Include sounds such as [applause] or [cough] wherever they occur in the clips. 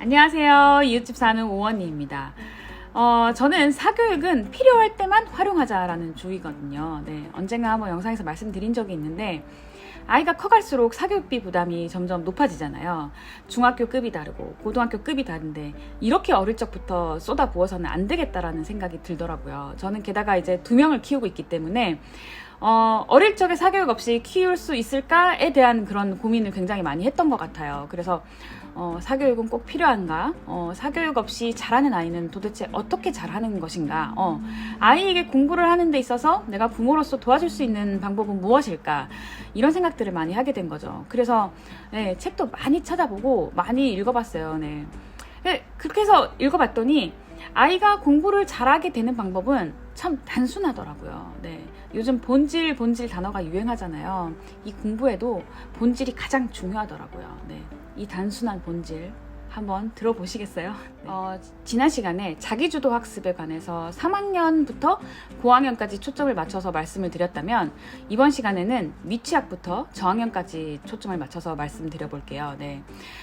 안녕하세요. 이웃집 사는 오원희입니다. 어, 저는 사교육은 필요할 때만 활용하자라는 주의거든요. 네, 언젠가 한번 영상에서 말씀드린 적이 있는데, 아이가 커갈수록 사교육비 부담이 점점 높아지잖아요. 중학교 급이 다르고, 고등학교 급이 다른데, 이렇게 어릴 적부터 쏟아 부어서는 안 되겠다라는 생각이 들더라고요. 저는 게다가 이제 두 명을 키우고 있기 때문에, 어, 어릴 적에 사교육 없이 키울 수 있을까에 대한 그런 고민을 굉장히 많이 했던 것 같아요. 그래서, 어, 사교육은 꼭 필요한가? 어, 사교육 없이 잘하는 아이는 도대체 어떻게 잘하는 것인가? 어, 아이에게 공부를 하는 데 있어서 내가 부모로서 도와줄 수 있는 방법은 무엇일까? 이런 생각들을 많이 하게 된 거죠. 그래서, 네, 책도 많이 찾아보고 많이 읽어봤어요. 네. 네, 그렇게 해서 읽어봤더니, 아이가 공부를 잘하게 되는 방법은 참 단순하더라고요. 네. 요즘 본질, 본질 단어가 유행하잖아요. 이 공부에도 본질이 가장 중요하더라고요. 네. 이 단순한 본질. 한번 들어보시겠어요? 네. 어, 지난 시간에 자기주도 학습에 관해서 3학년부터 고학년까지 초점을 맞춰서 말씀을 드렸다면 이번 시간에는 미취학부터 저학년까지 초점을 맞춰서 말씀드려 볼게요. 네.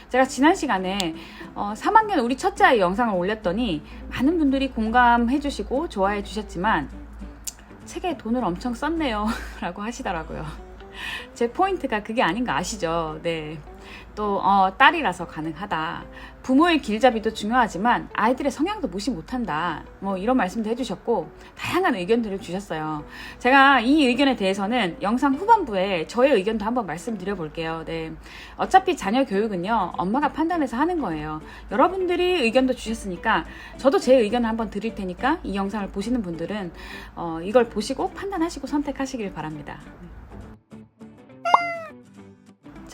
제가 지난 시간에 어, 3학년 우리 첫째 아이 영상을 올렸더니 많은 분들이 공감해 주시고 좋아해 주셨지만 책에 돈을 엄청 썼네요. [laughs] 라고 하시더라고요. 제 포인트가 그게 아닌가 아시죠? 네. 또, 어, 딸이라서 가능하다. 부모의 길잡이도 중요하지만 아이들의 성향도 무시 못한다. 뭐 이런 말씀도 해주셨고, 다양한 의견들을 주셨어요. 제가 이 의견에 대해서는 영상 후반부에 저의 의견도 한번 말씀드려 볼게요. 네. 어차피 자녀 교육은요, 엄마가 판단해서 하는 거예요. 여러분들이 의견도 주셨으니까, 저도 제 의견을 한번 드릴 테니까, 이 영상을 보시는 분들은, 어, 이걸 보시고 판단하시고 선택하시길 바랍니다.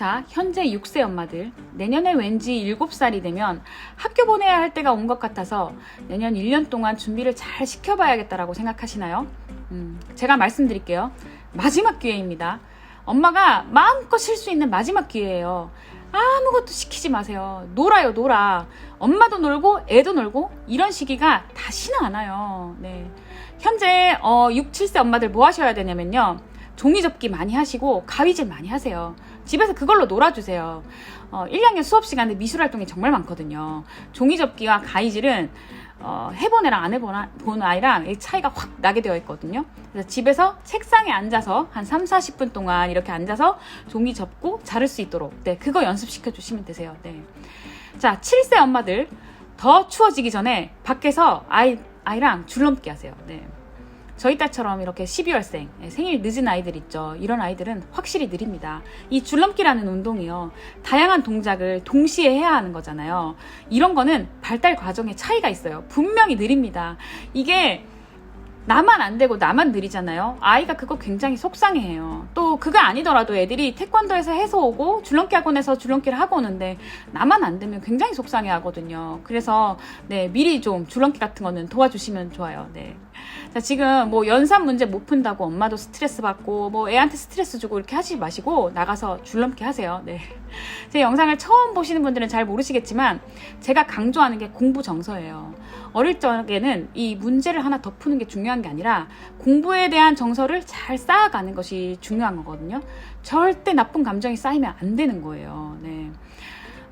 자, 현재 6세 엄마들. 내년에 왠지 7살이 되면 학교 보내야 할 때가 온 것 같아서 내년 1년 동안 준비를 잘 시켜봐야겠다라고 생각하시나요? 음, 제가 말씀드릴게요. 마지막 기회입니다. 엄마가 마음껏 쉴 수 있는 마지막 기회예요. 아무것도 시키지 마세요. 놀아요, 놀아. 엄마도 놀고, 애도 놀고, 이런 시기가 다시는 안 와요. 네. 현재, 어, 6, 7세 엄마들 뭐 하셔야 되냐면요. 종이 접기 많이 하시고, 가위질 많이 하세요. 집에서 그걸로 놀아주세요. 어, 1, 2학년 수업 시간에 미술 활동이 정말 많거든요. 종이 접기와 가위질은 어, 해본 애랑 안 해본 아- 본 아이랑 이 차이가 확 나게 되어 있거든요. 그래서 집에서 책상에 앉아서 한 3, 40분 동안 이렇게 앉아서 종이 접고 자를 수 있도록 네, 그거 연습시켜 주시면 되세요. 네. 자, 7세 엄마들 더 추워지기 전에 밖에서 아이 아이랑 줄넘기 하세요. 네. 저희 딸처럼 이렇게 12월생, 예, 생일 늦은 아이들 있죠. 이런 아이들은 확실히 느립니다. 이 줄넘기라는 운동이요. 다양한 동작을 동시에 해야 하는 거잖아요. 이런 거는 발달 과정에 차이가 있어요. 분명히 느립니다. 이게 나만 안 되고 나만 느리잖아요. 아이가 그거 굉장히 속상해해요. 또 그거 아니더라도 애들이 태권도에서 해서 오고 줄넘기 학원에서 줄넘기를 하고 오는데 나만 안 되면 굉장히 속상해 하거든요. 그래서 네, 미리 좀 줄넘기 같은 거는 도와주시면 좋아요. 네. 자, 지금 뭐 연산 문제 못 푼다고 엄마도 스트레스 받고 뭐 애한테 스트레스 주고 이렇게 하지 마시고 나가서 줄넘기 하세요. 네. 제 영상을 처음 보시는 분들은 잘 모르시겠지만 제가 강조하는 게 공부 정서예요. 어릴 적에는 이 문제를 하나 더 푸는 게 중요한 게 아니라 공부에 대한 정서를 잘 쌓아가는 것이 중요한 거거든요. 절대 나쁜 감정이 쌓이면 안 되는 거예요. 네.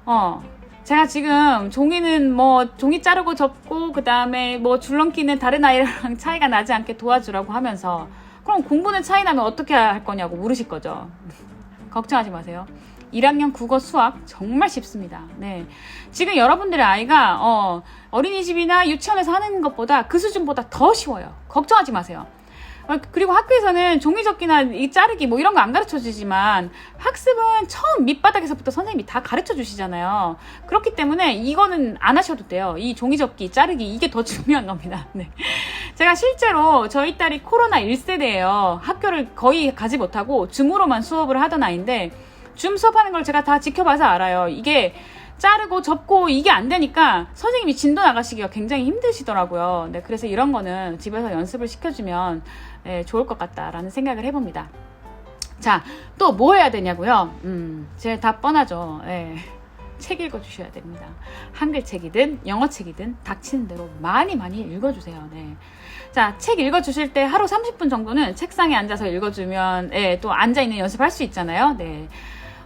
어, 제가 지금 종이는 뭐 종이 자르고 접고 그 다음에 뭐 줄넘기는 다른 아이랑 [laughs] 차이가 나지 않게 도와주라고 하면서 그럼 공부는 차이 나면 어떻게 할 거냐고 물으실 거죠. 걱정하지 마세요. 1학년 국어 수학 정말 쉽습니다. 네. 지금 여러분들의 아이가 어, 어린이집이나 유치원에서 하는 것보다 그 수준보다 더 쉬워요. 걱정하지 마세요. 어, 그리고 학교에서는 종이접기나 이 자르기 뭐 이런 거 안 가르쳐 주지만 학습은 처음 밑바닥에서부터 선생님이 다 가르쳐 주시잖아요. 그렇기 때문에 이거는 안 하셔도 돼요. 이 종이접기, 자르기 이게 더 [laughs] 중요한 겁니다. 네. 제가 실제로 저희 딸이 코로나 1세대예요. 학교를 거의 가지 못하고 줌으로만 수업을 하던 아이인데 줌 수업하는 걸 제가 다 지켜봐서 알아요. 이게 자르고 접고 이게 안 되니까 선생님이 진도 나가시기가 굉장히 힘드시더라고요. 네, 그래서 이런 거는 집에서 연습을 시켜주면 예, 좋을 것 같다라는 생각을 해봅니다. 자, 또 뭐 해야 되냐고요? 음, 제다 뻔하죠. 예. 책 읽어주셔야 됩니다. 한글 책이든 영어 책이든 닥치는 대로 많이 많이 읽어주세요. 네. 자, 책 읽어주실 때 하루 30분 정도는 책상에 앉아서 읽어주면, 예, 또 앉아있는 연습할 수 있잖아요. 네.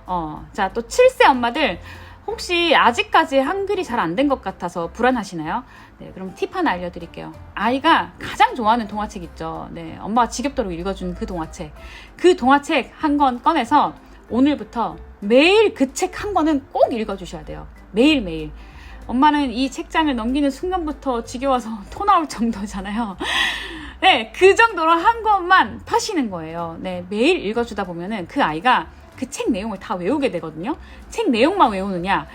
어, 자, 또 7세 엄마들, 혹시 아직까지 한글이 잘 안 된 것 같아서 불안하시나요? 네, 그럼 팁 하나 알려드릴게요. 아이가 가장 좋아하는 동화책 있죠. 네, 엄마가 지겹도록 읽어준 그 동화책. 그 동화책 한 권 꺼내서 오늘부터 매일 그 책 한 권은 꼭 읽어주셔야 돼요. 매일매일. 엄마는 이 책장을 넘기는 순간부터 지겨워서 [laughs] 토 나올 정도잖아요. 네, 그 정도로 한 권만 파시는 거예요. 네, 매일 읽어주다 보면은 그 아이가 그 책 내용을 다 외우게 되거든요. 책 내용만 외우느냐?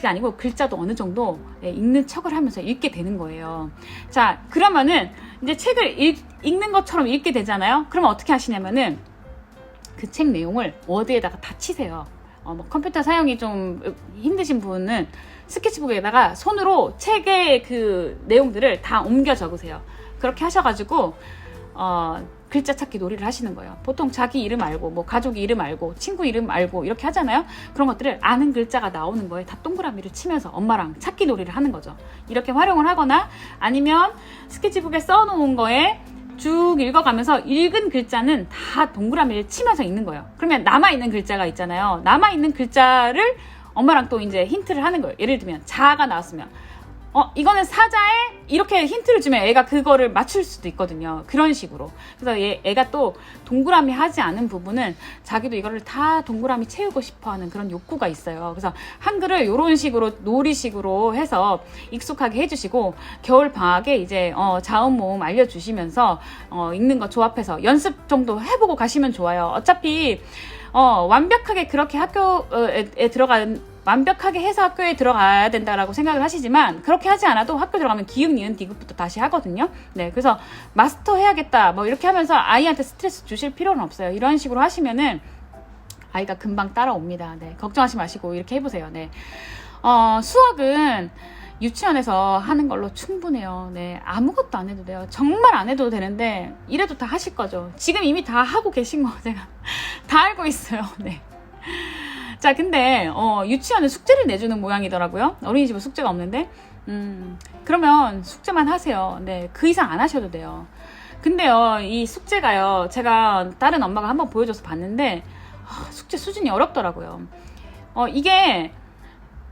그게 아니고 글자도 어느 정도 네, 읽는 척을 하면서 읽게 되는 거예요. 자, 그러면은 이제 책을 읽, 읽는 것처럼 읽게 되잖아요. 그러면 어떻게 하시냐면은 그 책 내용을 워드에다가 다 치세요. 어, 뭐 컴퓨터 사용이 좀 힘드신 분은 스케치북에다가 손으로 책의 그 내용들을 다 옮겨 적으세요. 그렇게 하셔가지고 어, 글자 찾기 놀이를 하시는 거예요. 보통 자기 이름 알고, 뭐 가족 이름 알고, 친구 이름 알고 이렇게 하잖아요. 그런 것들을 아는 글자가 나오는 거에 다 동그라미를 치면서 엄마랑 찾기 놀이를 하는 거죠. 이렇게 활용을 하거나 아니면 스케치북에 써놓은 거에 쭉 읽어가면서 읽은 글자는 다 동그라미를 치면서 읽는 거예요. 그러면 남아있는 글자가 있잖아요. 남아있는 글자를 엄마랑 또 이제 힌트를 하는 거예요. 예를 들면 자가 나왔으면 어 이거는 사자에 이렇게 힌트를 주면 애가 그거를 맞출 수도 있거든요. 그런 식으로. 그래서 얘, 애가 또 동그라미 하지 않은 부분은 자기도 이거를 다 동그라미 채우고 싶어 하는 그런 욕구가 있어요. 그래서 한글을 이런 식으로 놀이식으로 해서 익숙하게 해주시고 겨울 방학에 이제 어, 자음 모음 알려주시면서 어, 읽는 거 조합해서 연습 정도 해보고 가시면 좋아요. 어차피 어, 완벽하게 그렇게 학교에 들어간 완벽하게 해서 학교에 들어가야 된다라고 생각을 하시지만 그렇게 하지 않아도 학교 들어가면 기흥, 니은, 디귿부터 다시 하거든요. 네, 그래서 마스터 해야겠다 뭐 이렇게 하면서 아이한테 스트레스 주실 필요는 없어요. 이런 식으로 하시면은 아이가 금방 따라옵니다. 네, 걱정하지 마시고 이렇게 해보세요. 네, 어, 수학은 유치원에서 하는 걸로 충분해요. 네, 아무것도 안 해도 돼요. 정말 안 해도 되는데 이래도 다 하실 거죠. 지금 이미 다 하고 계신 거 [laughs] 제가 다 알고 있어요. 네. 자, 근데 어, 유치원은 숙제를 내주는 모양이더라고요. 어린이집은 숙제가 없는데, 음, 그러면 숙제만 하세요. 네, 그 이상 안 하셔도 돼요. 근데요, 이 숙제가요, 제가 다른 엄마가 한번 보여줘서 봤는데, 아, 숙제 수준이 어렵더라고요. 어, 이게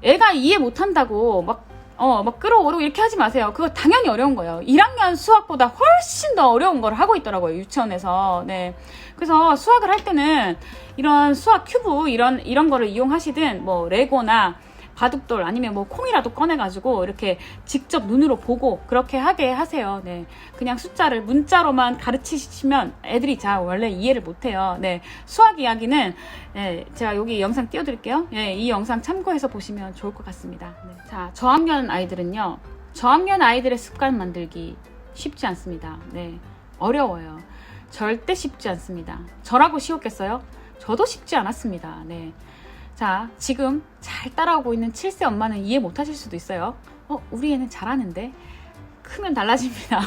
애가 이해 못한다고 막 어, 막 끌어오르고 이렇게 하지 마세요. 그거 당연히 어려운 거예요. 1학년 수학보다 훨씬 더 어려운 걸 하고 있더라고요. 유치원에서. 네. 그래서 수학을 할 때는 이런 수학 큐브 이런 이런 거를 이용하시든 뭐 레고나 바둑돌 아니면 뭐 콩이라도 꺼내가지고 이렇게 직접 눈으로 보고 그렇게 하게 하세요. 네. 그냥 숫자를 문자로만 가르치시면 애들이 잘 원래 이해를 못해요. 네. 수학 이야기는 네, 제가 여기 영상 띄워드릴게요. 네, 이 영상 참고해서 보시면 좋을 것 같습니다. 네. 자, 저학년 아이들은요. 저학년 아이들의 습관 만들기 쉽지 않습니다. 네. 어려워요. 절대 쉽지 않습니다. 저라고 쉬웠겠어요? 저도 쉽지 않았습니다. 네. 자, 지금 잘 따라오고 있는 7세 엄마는 이해 못 하실 수도 있어요. 어, 우리 애는 잘하는데? 크면 달라집니다.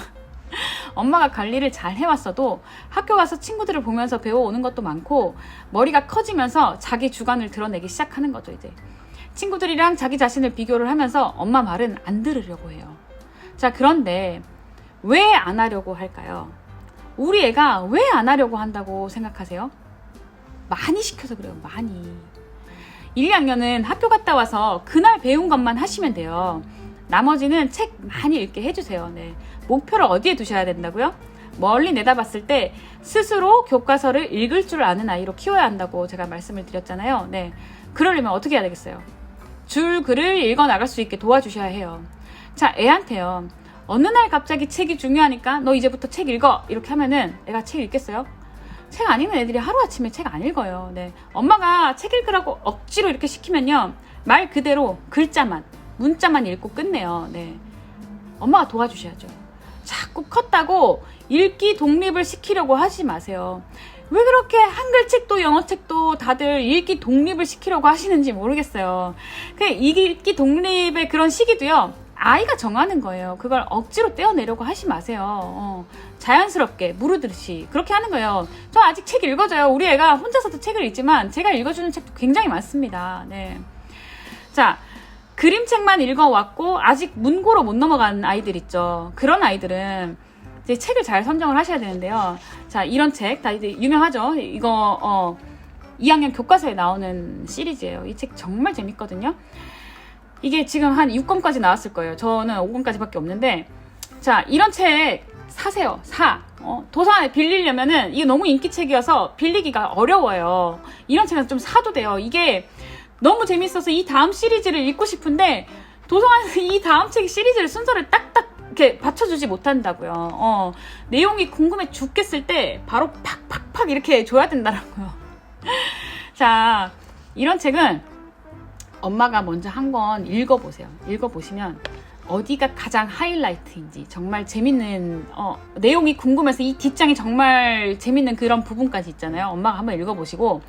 [laughs] 엄마가 관리를 잘 해왔어도 학교 가서 친구들을 보면서 배워오는 것도 많고 머리가 커지면서 자기 주관을 드러내기 시작하는 거죠, 이제. 친구들이랑 자기 자신을 비교를 하면서 엄마 말은 안 들으려고 해요. 자, 그런데 왜 안 하려고 할까요? 우리 애가 왜 안 하려고 한다고 생각하세요? 많이 시켜서 그래요, 많이. 1, 2학년은 학교 갔다 와서 그날 배운 것만 하시면 돼요. 나머지는 책 많이 읽게 해주세요. 네. 목표를 어디에 두셔야 된다고요? 멀리 내다봤을 때 스스로 교과서를 읽을 줄 아는 아이로 키워야 한다고 제가 말씀을 드렸잖아요. 네. 그러려면 어떻게 해야 되겠어요? 줄 글을 읽어 나갈 수 있게 도와주셔야 해요. 자, 애한테요. 어느 날 갑자기 책이 중요하니까 너 이제부터 책 읽어. 이렇게 하면은 애가 책 읽겠어요? 책 안 읽는 애들이 하루아침에 책 안 읽어요. 네. 엄마가 책 읽으라고 억지로 이렇게 시키면요. 말 그대로 글자만, 문자만 읽고 끝내요. 네. 엄마가 도와주셔야죠. 자꾸 컸다고 읽기 독립을 시키려고 하지 마세요. 왜 그렇게 한글 책도 영어 책도 다들 읽기 독립을 시키려고 하시는지 모르겠어요. 그 읽기 독립의 그런 시기도요. 아이가 정하는 거예요. 그걸 억지로 떼어내려고 하지 마세요. 어, 자연스럽게 무르듯이 그렇게 하는 거예요. 저 아직 책 읽어줘요. 우리 애가 혼자서도 책을 읽지만 제가 읽어주는 책도 굉장히 많습니다. 네. 자, 그림책만 읽어왔고 아직 문고로 못 넘어간 아이들 있죠. 그런 아이들은 이제 책을 잘 선정을 하셔야 되는데요. 자, 이런 책 다 이제 유명하죠. 이거 어 2학년 교과서에 나오는 시리즈예요. 이 책 정말 재밌거든요. 이게 지금 한 6권까지 나왔을 거예요. 저는 5권까지밖에 없는데 자 이런 책 사세요. 사. 어, 도서관에 빌리려면은 이게 너무 인기책이어서 빌리기가 어려워요. 이런 책은 좀 사도 돼요. 이게 너무 재밌어서 이 다음 시리즈를 읽고 싶은데 도서관에서 [laughs] 이 다음 책 시리즈를 순서를 딱딱 이렇게 받쳐주지 못한다고요. 어, 내용이 궁금해 죽겠을 때 바로 팍팍팍 이렇게 줘야 된다라고요. [laughs] 자, 이런 책은 엄마가 먼저 한 권 읽어보세요. 읽어보시면 어디가 가장 하이라이트인지 정말 재밌는 어, 내용이 궁금해서 이 뒷장이 정말 재밌는 그런 부분까지 있잖아요. 엄마가 한번 읽어보시고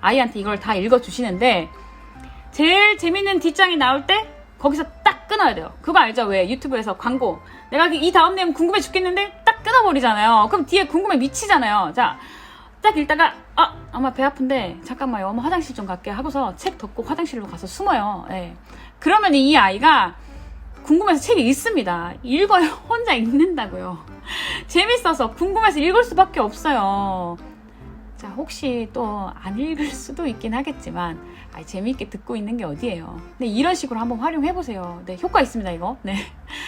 아이한테 이걸 다 읽어주시는데 제일 재밌는 뒷장이 나올 때 거기서 딱 끊어야 돼요. 그거 알죠? 왜 유튜브에서 광고 내가 이 다음 내용 궁금해 죽겠는데 딱 끊어버리잖아요. 그럼 뒤에 궁금해 미치잖아요. 자, 딱 읽다가 아 엄마 배 아픈데 잠깐만요 엄마 화장실 좀 갈게 하고서 책 덮고 화장실로 가서 숨어요. 예. 그러면 이 아이가 궁금해서 책을 읽습니다. 읽어요. [laughs] 혼자 읽는다고요. 재밌어서 궁금해서 읽을 수밖에 없어요. 자, 혹시 또 안 읽을 수도 있긴 하겠지만, 아, 재미있게 듣고 있는 게 어디예요. 네, 이런 식으로 한번 활용해 보세요. 네, 효과 있습니다, 이거. 네.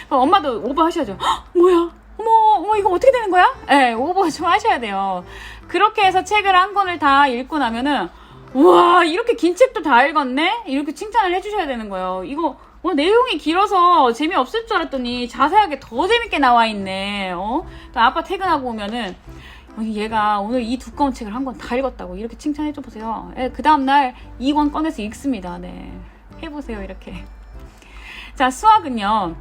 그럼 엄마도 오버 하셔야죠. 헉, 뭐야? 어머, 어머, 이거 어떻게 되는 거야? 네, 오버 좀 하셔야 돼요. 그렇게 해서 책을 한 권을 다 읽고 나면은, 우와, 이렇게 긴 책도 다 읽었네? 이렇게 칭찬을 해주셔야 되는 거예요. 이거, 어, 내용이 길어서 재미없을 줄 알았더니 자세하게 더 재밌게 나와 있네. 어? 또 아빠 퇴근하고 오면은 어, 얘가 오늘 이 두꺼운 책을 한 권 다 읽었다고 이렇게 칭찬해 줘 보세요. 예, 그 다음날 2권 꺼내서 읽습니다. 네. 해보세요, 이렇게. 자, 수학은요,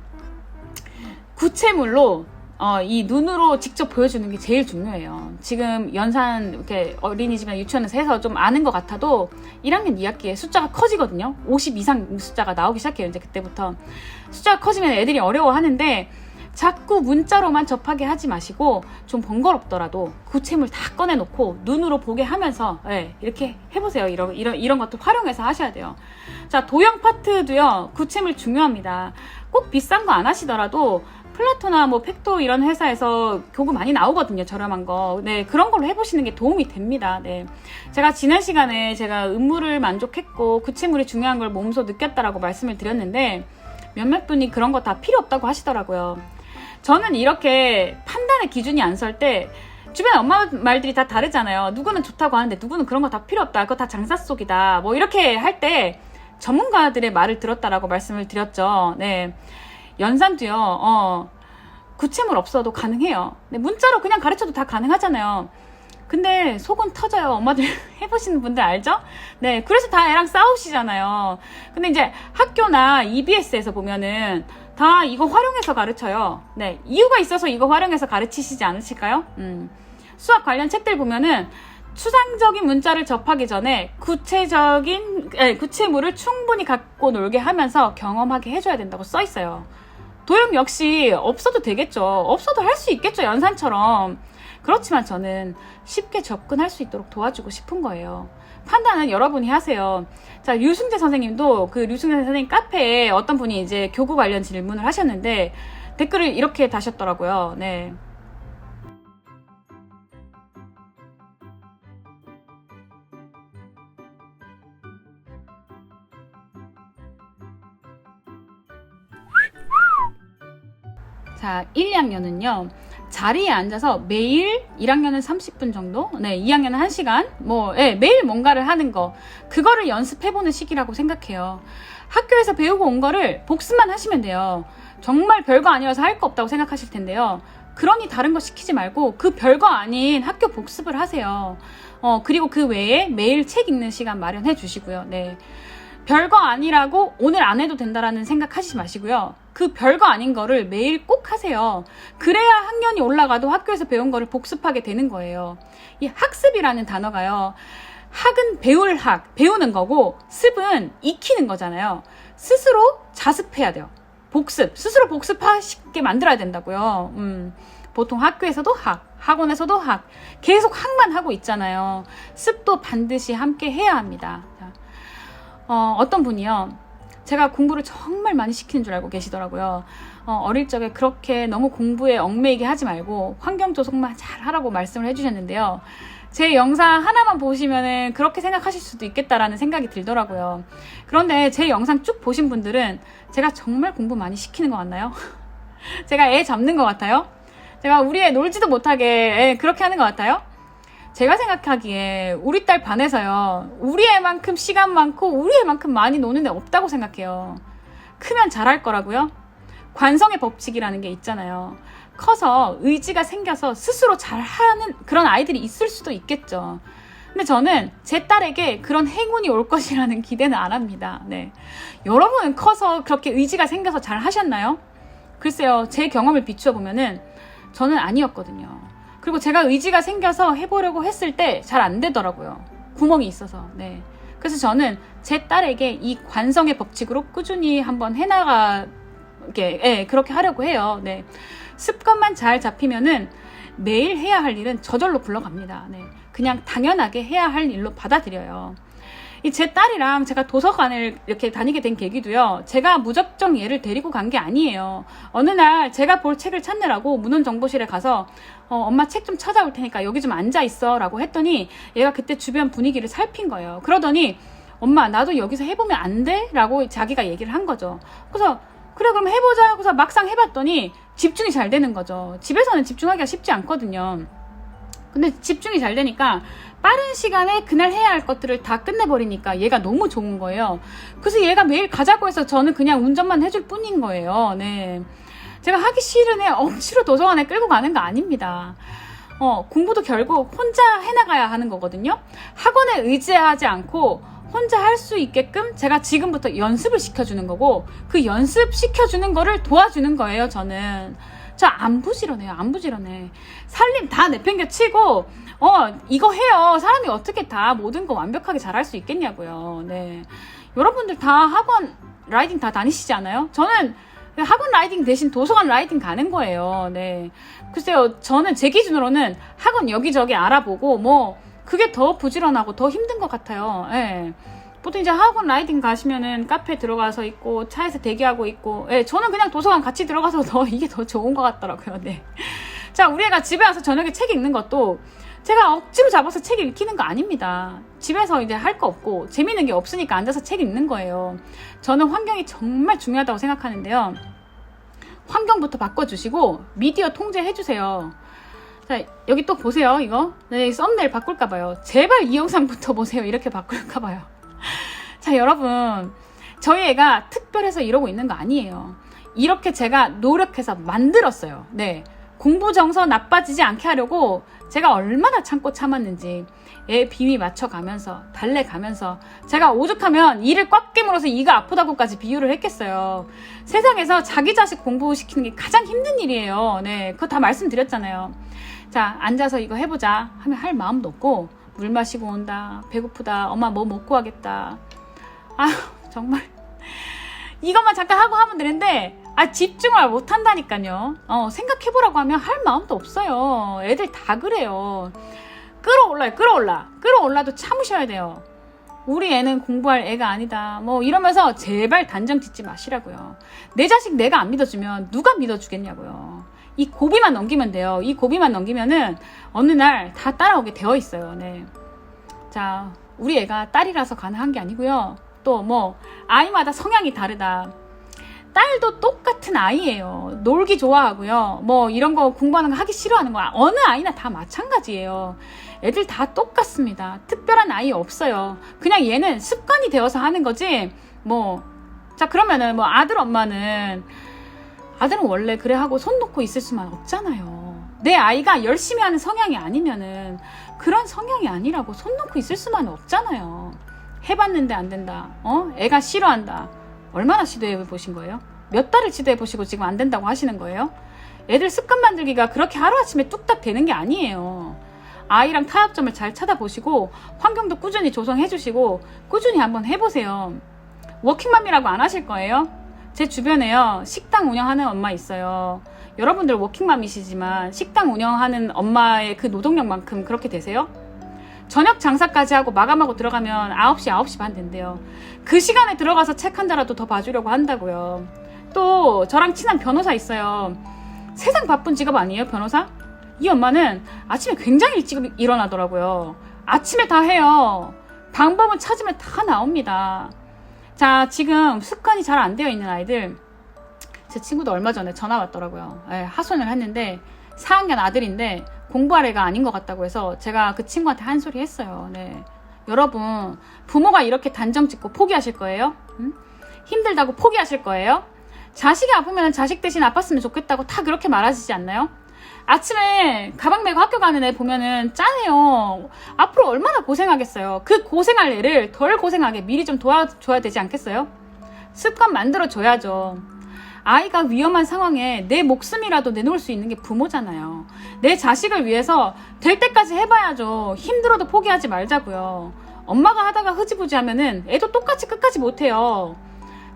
구체물로 어, 이 눈으로 직접 보여주는 게 제일 중요해요. 지금 연산 이렇게 어린이집이나 유치원에서 해서 좀 아는 것 같아도 1학년 2학기에 숫자가 커지거든요. 50 이상 숫자가 나오기 시작해요. 이제 그때부터 숫자가 커지면 애들이 어려워하는데 자꾸 문자로만 접하게 하지 마시고 좀 번거롭더라도 구체물 다 꺼내놓고 눈으로 보게 하면서 예, 이렇게 해보세요. 이런 이런 이런 것도 활용해서 하셔야 돼요. 자 도형 파트도요 구체물 중요합니다. 꼭 비싼 거 안 하시더라도 플라토나 뭐 팩토 이런 회사에서 교구 많이 나오거든요. 저렴한 거. 네, 그런 걸로 해보시는 게 도움이 됩니다. 네. 제가 지난 시간에 제가 음물을 만족했고 구체물이 중요한 걸 몸소 느꼈다라고 말씀을 드렸는데 몇몇 분이 그런 거 다 필요 없다고 하시더라고요. 저는 이렇게 판단의 기준이 안 설 때 주변 엄마 말들이 다 다르잖아요. 누구는 좋다고 하는데 누구는 그런 거 다 필요 없다. 그거 다 장사 속이다. 뭐 이렇게 할 때 전문가들의 말을 들었다라고 말씀을 드렸죠. 네. 연산도요, 어, 구체물 없어도 가능해요. 네, 문자로 그냥 가르쳐도 다 가능하잖아요. 근데 속은 터져요. 엄마들 [laughs] 해보시는 분들 알죠? 네, 그래서 다 애랑 싸우시잖아요. 근데 이제 학교나 EBS에서 보면은 다 이거 활용해서 가르쳐요. 네, 이유가 있어서 이거 활용해서 가르치시지 않으실까요? 음, 수학 관련 책들 보면은 추상적인 문자를 접하기 전에 구체적인 에, 구체물을 충분히 갖고 놀게 하면서 경험하게 해줘야 된다고 써 있어요. 도형 역시 없어도 되겠죠. 없어도 할 수 있겠죠. 연산처럼. 그렇지만 저는 쉽게 접근할 수 있도록 도와주고 싶은 거예요. 판단은 여러분이 하세요. 자, 류승재 선생님도 그 류승재 선생님 카페에 어떤 분이 이제 교구 관련 질문을 하셨는데 댓글을 이렇게 다셨더라고요. 네. 자, 1, 2학년은요. 자리에 앉아서 매일 1학년은 30분 정도, 네, 2학년은 1시간, 뭐, 예, 매일 뭔가를 하는 거, 그거를 연습해보는 시기라고 생각해요. 학교에서 배우고 온 거를 복습만 하시면 돼요. 정말 별거 아니어서 할 거 없다고 생각하실 텐데요. 그러니 다른 거 시키지 말고 그 별거 아닌 학교 복습을 하세요. 어, 그리고 그 외에 매일 책 읽는 시간 마련해 주시고요. 네. 별거 아니라고 오늘 안 해도 된다라는 생각 하시지 마시고요. 그 별거 아닌 거를 매일 꼭 하세요. 그래야 학년이 올라가도 학교에서 배운 거를 복습하게 되는 거예요. 이 학습이라는 단어가요. 학은 배울 학, 배우는 거고, 습은 익히는 거잖아요. 스스로 자습해야 돼요. 복습, 스스로 복습하게 만들어야 된다고요. 음, 보통 학교에서도 학, 학원에서도 학, 계속 학만 하고 있잖아요. 습도 반드시 함께 해야 합니다. 자, 어, 어떤 분이요. 제가 공부를 정말 많이 시키는 줄 알고 계시더라고요. 어, 릴 적에 그렇게 너무 공부에 얽매이게 하지 말고 환경 조성만 잘 하라고 말씀을 해주셨는데요. 제 영상 하나만 보시면은 그렇게 생각하실 수도 있겠다라는 생각이 들더라고요. 그런데 제 영상 쭉 보신 분들은 제가 정말 공부 많이 시키는 것 같나요? [laughs] 제가 애 잡는 것 같아요? 제가 우리 애 놀지도 못하게 애 그렇게 하는 것 같아요? 제가 생각하기에 우리 딸 반에서요, 우리 애만큼 시간 많고 우리 애만큼 많이 노는 애 없다고 생각해요. 크면 잘할 거라고요? 관성의 법칙이라는 게 있잖아요. 커서 의지가 생겨서 스스로 잘하는 그런 아이들이 있을 수도 있겠죠. 근데 저는 제 딸에게 그런 행운이 올 것이라는 기대는 안 합니다. 네. 여러분은 커서 그렇게 의지가 생겨서 잘 하셨나요? 글쎄요, 제 경험을 비추어 보면은 저는 아니었거든요. 그리고 제가 의지가 생겨서 해보려고 했을 때 잘 안 되더라고요. 구멍이 있어서. 네. 그래서 저는 제 딸에게 이 관성의 법칙으로 꾸준히 한번 해나가, 게 예, 그렇게 하려고 해요. 네. 습관만 잘 잡히면은 매일 해야 할 일은 저절로 굴러갑니다. 네. 그냥 당연하게 해야 할 일로 받아들여요. 이 제 딸이랑 제가 도서관을 이렇게 다니게 된 계기도요. 제가 무작정 얘를 데리고 간 게 아니에요. 어느 날 제가 볼 책을 찾느라고 문헌정보실에 가서 어, 엄마 책 좀 찾아올 테니까 여기 좀 앉아 있어 라고 했더니 얘가 그때 주변 분위기를 살핀 거예요. 그러더니 엄마 나도 여기서 해보면 안 돼? 라고 자기가 얘기를 한 거죠. 그래서 그래 그럼 해보자 하고서 막상 해봤더니 집중이 잘 되는 거죠. 집에서는 집중하기가 쉽지 않거든요. 근데 집중이 잘 되니까 빠른 시간에 그날 해야 할 것들을 다 끝내버리니까 얘가 너무 좋은 거예요. 그래서 얘가 매일 가자고 해서 저는 그냥 운전만 해줄 뿐인 거예요. 네. 제가 하기 싫은 애 억지로 도서관에 끌고 가는 거 아닙니다. 어, 공부도 결국 혼자 해나가야 하는 거거든요. 학원에 의지하지 않고 혼자 할 수 있게끔 제가 지금부터 연습을 시켜주는 거고 그 연습 시켜주는 거를 도와주는 거예요, 저는. 저 안 부지런해요, 안 부지런해. 살림 다 내팽겨 치고, 어, 이거 해요. 사람이 어떻게 다 모든 거 완벽하게 잘할 수 있겠냐고요. 네. 여러분들 다 학원 라이딩 다 다니시지 않아요? 저는 학원 라이딩 대신 도서관 라이딩 가는 거예요. 네. 글쎄요, 저는 제 기준으로는 학원 여기저기 알아보고, 뭐, 그게 더 부지런하고 더 힘든 것 같아요. 예. 보통 이제 학원 라이딩 가시면은 카페 들어가서 있고 차에서 대기하고 있고 예, 저는 그냥 도서관 같이 들어가서 [laughs] 더 이게 더 좋은 것 같더라고요. 네. 자, 우리 애가 집에 와서 저녁에 책 읽는 것도 제가 억지로 잡아서 책 읽히는 거 아닙니다. 집에서 이제 할 거 없고 재밌는 게 없으니까 앉아서 책 읽는 거예요. 저는 환경이 정말 중요하다고 생각하는데요. 환경부터 바꿔주시고 미디어 통제해주세요. 자, 여기 또 보세요, 이거. 네, 썸네일 바꿀까봐요. 제발 이 영상부터 보세요. 이렇게 바꿀까봐요. [laughs] 자, 여러분. 저희 애가 특별해서 이러고 있는 거 아니에요. 이렇게 제가 노력해서 만들었어요. 네. 공부 정서 나빠지지 않게 하려고 제가 얼마나 참고 참았는지 애 비위 맞춰가면서 달래가면서 제가 오죽하면 이를 꽉 깨물어서 이가 아프다고까지 비유를 했겠어요. 세상에서 자기 자식 공부시키는 게 가장 힘든 일이에요. 네, 그거 다 말씀드렸잖아요. 자, 앉아서 이거 해보자 하면 할 마음도 없고 물 마시고 온다. 배고프다. 엄마 뭐 먹고 하겠다. 아휴, 정말. 이것만 잠깐 하고 하면 되는데 아 집중을 못 한다니까요. 어, 생각해보라고 하면 할 마음도 없어요. 애들 다 그래요. 끌어올라요, 끌어올라. 끌어올라도 참으셔야 돼요. 우리 애는 공부할 애가 아니다. 뭐 이러면서 제발 단정 짓지 마시라고요. 내 자식 내가 안 믿어주면 누가 믿어주겠냐고요. 이 고비만 넘기면 돼요. 이 고비만 넘기면은 어느 날 다 따라오게 되어 있어요. 네. 자, 우리 애가 딸이라서 가능한 게 아니고요. 또 뭐 아이마다 성향이 다르다. 딸도 똑같은 아이예요. 놀기 좋아하고요. 뭐 이런 거 공부하는 거 하기 싫어하는 거 어느 아이나 다 마찬가지예요. 애들 다 똑같습니다. 특별한 아이 없어요. 그냥 얘는 습관이 되어서 하는 거지. 뭐 자 그러면은 뭐 아들 엄마는 아들은 원래 그래 하고 손 놓고 있을 수만 없잖아요. 내 아이가 열심히 하는 성향이 아니면은 그런 성향이 아니라고 손 놓고 있을 수만 없잖아요. 해봤는데 안 된다. 어? 애가 싫어한다. 얼마나 시도해 보신 거예요? 몇 달을 시도해 보시고 지금 안 된다고 하시는 거예요? 애들 습관 만들기가 그렇게 하루아침에 뚝딱 되는 게 아니에요. 아이랑 타협점을 잘 찾아보시고 환경도 꾸준히 조성해 주시고 꾸준히 한번 해보세요. 워킹맘이라고 안 하실 거예요? 제 주변에요. 식당 운영하는 엄마 있어요. 여러분들 워킹맘이시지만 식당 운영하는 엄마의 그 노동력만큼 그렇게 되세요? 저녁 장사까지 하고 마감하고 들어가면 9시, 9시 반 된대요. 그 시간에 들어가서 책 한 자라도 더 봐주려고 한다고요. 또 저랑 친한 변호사 있어요. 세상 바쁜 직업 아니에요, 변호사? 이 엄마는 아침에 굉장히 일찍 일어나더라고요. 아침에 다 해요. 방법은 찾으면 다 나옵니다. 자, 지금 습관이 잘 안 되어 있는 아이들, 제 친구도 얼마 전에 전화 왔더라고요. 예, 하소연을 했는데, 4학년 아들인데, 공부할 애가 아닌 것 같다고 해서 제가 그 친구한테 한 소리 했어요. 네. 여러분, 부모가 이렇게 단정 짓고 포기하실 거예요? 응? 힘들다고 포기하실 거예요? 자식이 아프면 자식 대신 아팠으면 좋겠다고 다 그렇게 말하시지 않나요? 아침에 가방 메고 학교 가는 애 보면은 짠해요. 앞으로 얼마나 고생하겠어요. 그 고생할 애를 덜 고생하게 미리 좀 도와줘야 되지 않겠어요? 습관 만들어줘야죠. 아이가 위험한 상황에 내 목숨이라도 내놓을 수 있는 게 부모잖아요. 내 자식을 위해서 될 때까지 해봐야죠. 힘들어도 포기하지 말자고요. 엄마가 하다가 흐지부지 하면은 애도 똑같이 끝까지 못해요.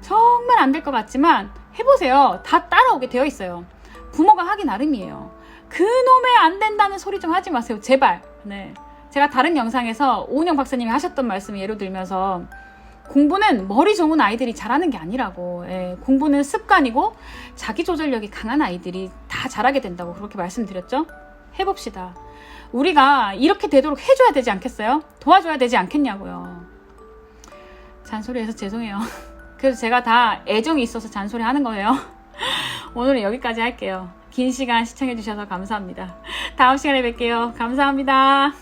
정말 안 될 것 같지만 해보세요. 다 따라오게 되어 있어요. 부모가 하기 나름이에요. 그놈의 안 된다는 소리 좀 하지 마세요. 제발. 네. 제가 다른 영상에서 오은영 박사님이 하셨던 말씀 예로 들면서 공부는 머리 좋은 아이들이 잘하는 게 아니라고. 예, 공부는 습관이고 자기 조절력이 강한 아이들이 다 잘하게 된다고 그렇게 말씀드렸죠? 해봅시다. 우리가 이렇게 되도록 해줘야 되지 않겠어요? 도와줘야 되지 않겠냐고요. 잔소리해서 죄송해요. [laughs] 그래서 제가 다 애정이 있어서 잔소리 하는 거예요. [laughs] 오늘은 여기까지 할게요. 긴 시간 시청해주셔서 감사합니다. 다음 시간에 뵐게요. 감사합니다.